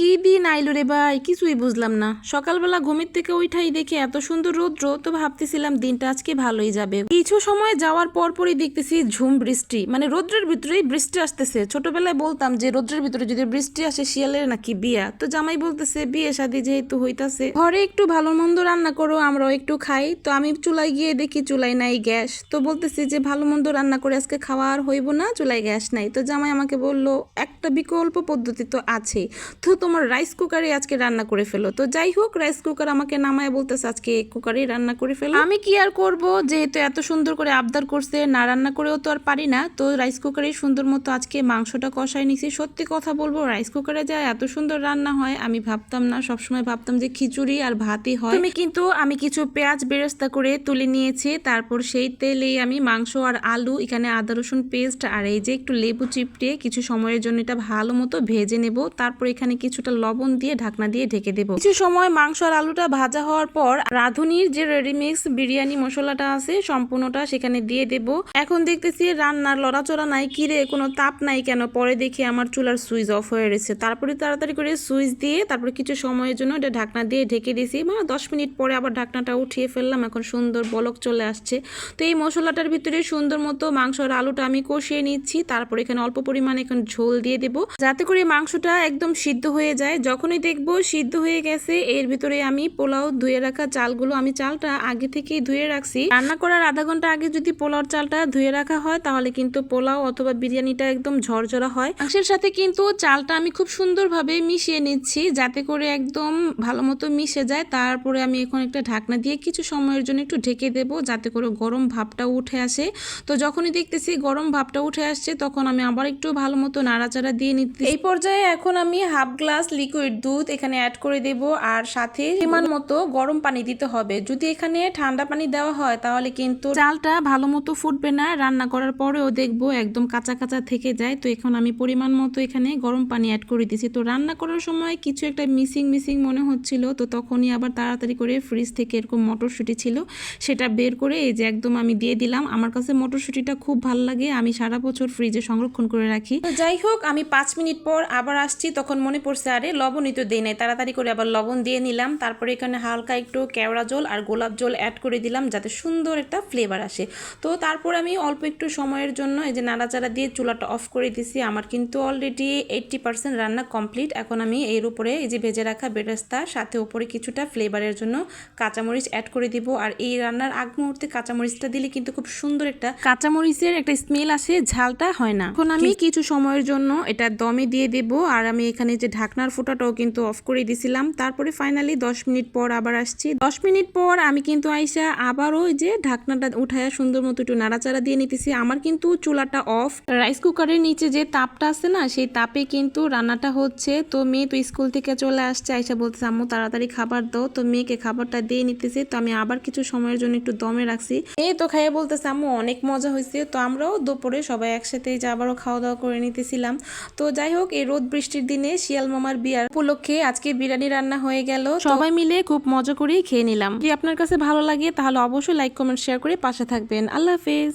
কি দিন আইলো রে ভাই? কিছুই বুঝলাম না। সকালবেলা ঘুমের থেকে ওইটাই দেখে এত সুন্দর রৌদ্র, তো ভাবতেছিলাম দিনটা আজকে ভালোই যাবে। কিছু সময় যাওয়ার পর পরই দেখতেছি ঝুম বৃষ্টি। মানে রৌদ্রের ভিতরেই বৃষ্টি আসতেছে। ছোটবেলায় বলতাম যে রৌদ্রের ভিতরে যদি বৃষ্টি আসে শিয়ালের নাকি বিয়া। তো জামাই বলতেছে, বিয়ে শাদি যেহেতু হইতাছে, ঘরে একটু ভালো মন্দ রান্না করো, আমরাও একটু খাই। তো আমি চুলায় গিয়ে দেখি চুলাই নাই গ্যাস। তো বলতেছি যে, ভালো মন্দ রান্না করে আজকে খাওয়া আর হইব না চুলায় গ্যাস নাই। তো জামাই আমাকে বলল একটা বিকল্প পদ্ধতি তো আছেই। তো তোমার রাইস কুকারে আজকে রান্না করে ফেলো। তো যাই হোক রাইস কুকার আমাকে নামায় বলতেছে আজকে কুকারেই রান্না করে ফেলো। আমি কি আর করব? যেহেতু এত সুন্দর করে আবদার করছে না রান্না করেও তো আর পারি না। তো রাইস কুকারেই সুন্দর মতো আজকে মাংসটা কষাই নিছি। সত্যি কথা বলব রাইস কুকারে যা এত সুন্দর রান্না হয় আমি ভাবতাম না সবসময় ভাবতাম যে খিচুড়ি আর ভাতই হয়। তুমি কিন্তু আমি কিছু পেঁয়াজ বেরেস্তা করে তুলে নিয়েছি। তারপর সেই তেলেই আমি মাংস আর আলু এখানে আদা রসুন পেস্ট আর এই যে একটু লেবু চিপটে কিছু সময়ের জন্য এটা ভালো মতো ভেজে নেব। তারপর এখানে কিছুটা লবণ দিয়ে ঢাকনা দিয়ে ঢেকে দেব। কিছু সময় মাংস আর আলুটা ভাজা হওয়ার পর রাঁধুনির যে রেডিমিক্স বিরিয়ানি মশলাটা আছে সম্পূর্ণটা সেখানে দিয়ে দেব। এখন দেখতেছি রান্নার লড়াচড়া নাই, কিরে কোনো তাপ নাই কেন? পরে দেখি আমার চুলার সুইচ অফ হয়ে রয়েছে। তারপরে তাড়াতাড়ি করে সুইচ দিয়ে তারপরে কিছু সময়ের জন্য এটা ঢাকনা দিয়ে ঢেকে দিয়েছি। মানে দশ মিনিট পরে আবার ঢাকনাটা উঠিয়ে ফেললাম, এখন সুন্দর বলক চলে আসছে। তো এই মশলাটার ভিতরে সুন্দর মতো মাংস আর আলুটা আমি কষিয়ে নিচ্ছি। তারপর এখানে অল্প পরিমাণে এখন ঝোল দিয়ে দেব। যাতে করে মাংসটা একদম সিদ্ধ হয়ে যায়। যখনই দেখব সিদ্ধ হয়ে গেছে, এর ভিতরে আমি পোলাও ধুয়ে রাখা চালগুলো, আমি চালটা আগে থেকেই ধুয়ে রাখছি। রান্না করার আধা ঘণ্টা আগে যদি পোলাওর চালটা ধুয়ে রাখা হয়, তাহলে কিন্তু পোলাও অথবা বিরিয়ানিটা একদম ঝরঝরা হয়। মাংসের সাথে কিন্তু চালটা আমি খুব সুন্দরভাবে মিশিয়ে নিচ্ছি, যাতে করে একদম ভালো মতো মিশে যায়। তারপরে আমি এখন একটা ঢাকনা দিয়ে কিছু সময়ের জন্য একটু ঢেকে দেবো, যাতে করে গরম ভাবটা উঠে আসে। তো যখনই দেখতেছি গরম ভাবটা উঠে আসছে, তখন আমি আবার একটু ভালো মতো নাড়াচাড়া দিয়ে নিচ্ছি এই পর্যায়ে এখন আমি হাফ গ্লাস লিকুইড দুধ এখানে অ্যাড করে দেব আর সাথে পরিমাণ মতো গরম পানি দিতে হবে। যদি এখানে ঠান্ডা পানি দেওয়া হয় তাহলে কিন্তু চালটা ভালো মতো ফুটবে না। রান্না করার পরেও দেখব একদম কাঁচা কাঁচা থেকে যায়। তো এখন আমি পরিমাণ মতো এখানে গরম পানি অ্যাড করে দিয়েছি তো রান্না করার সময় কিছু একটা মিসিং মিসিং মনে হচ্ছিল। তো তখনই আবার তাড়াতাড়ি করে ফ্রিজ থেকে এরকম মটরশুঁটি ছিল, সেটা বের করে এই যে একদম আমি দিয়ে দিলাম। আমার কাছে মটরশুঁটিটা খুব ভালো লাগে। আমি সারা বছর ফ্রিজে সংরক্ষণ করে রাখি। যাই হোক, আমি পাঁচ মিনিট পর আবার আসছি তখন মনে পড়ছে আরে লবণই তো দেই নাই। তাড়াতাড়ি করে আবার লবণ দিয়ে নিলাম। তারপরে এখানে হালকা একটু কেওড়া জল আর গোলাপ জল অ্যাড করে দিলাম যাতে সুন্দর একটা ফ্লেভার আসে। তো তারপর আমি অল্প একটু সময়ের জন্য এই যে নাড়াচাড়া দিয়ে চুলাটা অফ করে দিছি। আমার কিন্তু অলরেডি এইট্টি পার্সেন্ট রান্না কমপ্লিট এখন আমি এর উপরে এই যে ভেজে রাখা বেরেস্তা সাথে উপরে কিছুটা ফ্লেভারের জন্য কাঁচামরিচ অ্যাড করে দিব। আর এই রান্নার আগ মুহূর্তে কাঁচামরিচটা দিলে কিন্তু খুব সুন্দর একটা কাঁচামরিচের একটা স্মেল আসে ঝালটা হয় না। এখন আমি কিছু সময়ের জন্য এটা দমে দিয়ে দেব। আর আমি এখানে যে ঢাকনার ফোঁটাটাও কিন্তু অফ করে দিছিলাম। তারপরে ফাইনালি দশ মিনিট পর আবার আসছি। দশ মিনিট পর আমি কিন্তু আইসা আবারও ওই যে ঢাকনাটা উঠায়া সুন্দর মতো একটু নাড়াচাড়া দিয়ে নিতেছি। আমার কিন্তু চুলাটা অফ রাইস কুকারের নিচে যে তাপটা আছে না, সেই তাপে কিন্তু রান্নাটা হচ্ছে। তো মেয়ে তো স্কুল থেকে চলে আসছে, আইসা বলতেছে, আম্মু, তাড়াতাড়ি খাবার দাও। তো মেয়েকে খাবারটা দিয়ে নিতেছে। তো আমি আবার কিছু সময়ের জন্য একটু দমে রাখছি। এই তো খাইয়ে বলতেছে, আম্মু, অনেক মজা হয়েছে তো আমরাও দুপুরে সবাই একসাথে যে আবারও খাওয়া দাওয়া করে নিতেছিলাম। তো যাই হোক, এই রোদ বৃষ্টির দিনে শিয়াল মামার বিয়ার উপলক্ষে আজকে বিরিয়ানি রান্না হয়ে গেল। সবাই মিলে খুব মজা করেই খেয়ে নিলাম। যদি আপনার কাছে ভালো লাগে, তাহলে অবশ্যই লাইক কমেন্ট শেয়ার করে পাশে থাকবেন। আল্লাহ হাফেজ।